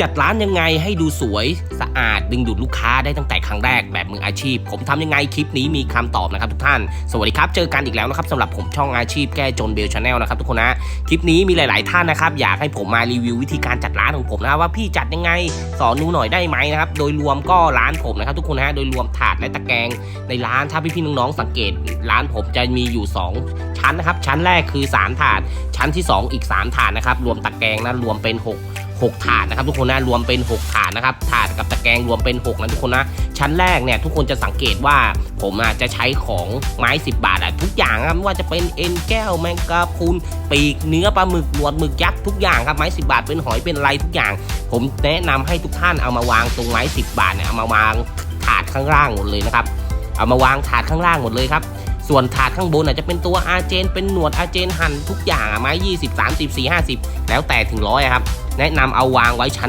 จัดร้านยังไงให้ดูสวยสะอาดดึงดูดลูกค้าได้ตั้งแต่ครั้งแรกแบบมืออาชีพ ผมทำยังไงคลิปนี้มีคำตอบนะครับทุกท่าน สวัสดีครับ เจอกันอีกแล้วนะครับสำหรับผมช่องอาชีพแก้จนเบลชาแนลนะครับทุกคนนะคลิปนี้มีหลาย ๆ ท่านนะครับอยากให้ผมมารีวิววิธีการจัดร้านของผมนะว่าพี่จัดยังไงสอนหนูหน่อยได้ไหมนะครับโดยรวมก็ร้านผมนะครับทุกคนนะโดยรวมถาดและตะแกรงในร้านถ้าพี่ๆน้องๆสังเกต ร้านผมจะมีอยู่ 2 ชั้นนะครับชั้นแรกคือ 3 ถาด ชั้นที่ 2 อีก 3 ถาดนะครับรวมตะแกรงนะรวมเป็น 6 6 ถาดนะครับทุกคนนะรวมเป็น 6 ถาดนะครับถาดกับตะแกรงรวมเป็น6นะทุกคนนะชั้นแรกเนี่ยทุกคนจะสังเกตว่าผมอะจะใช้ของไม้ 10 บาทอะทุกอย่างครับไม่ว่าจะเป็นเอ็นแก้วแมงกะพรุนปีกเนื้อปลาหมึกหนวดหมึกยักษ์ทุกอย่างครับไม้ 10 บาทเป็นหอยเป็นอะไรทุกอย่าง ผมแนะนำให้ทุกท่านเอามาวางตรงไม้ 10 บาทเนี่ยเอามาวางถาดข้างล่างหมดเลยนะครับเอามาวางถาดข้างล่างหมดเลยครับส่วนถาดข้างบนอาจจะเป็นตัวอาเจนเป็นหนวดอาเจนหั่นทุกอย่างอะไม้ 20 30 4 50 แล้วแต่ถึงร้อยครับ แนะนำเอาวางไว้ชั้น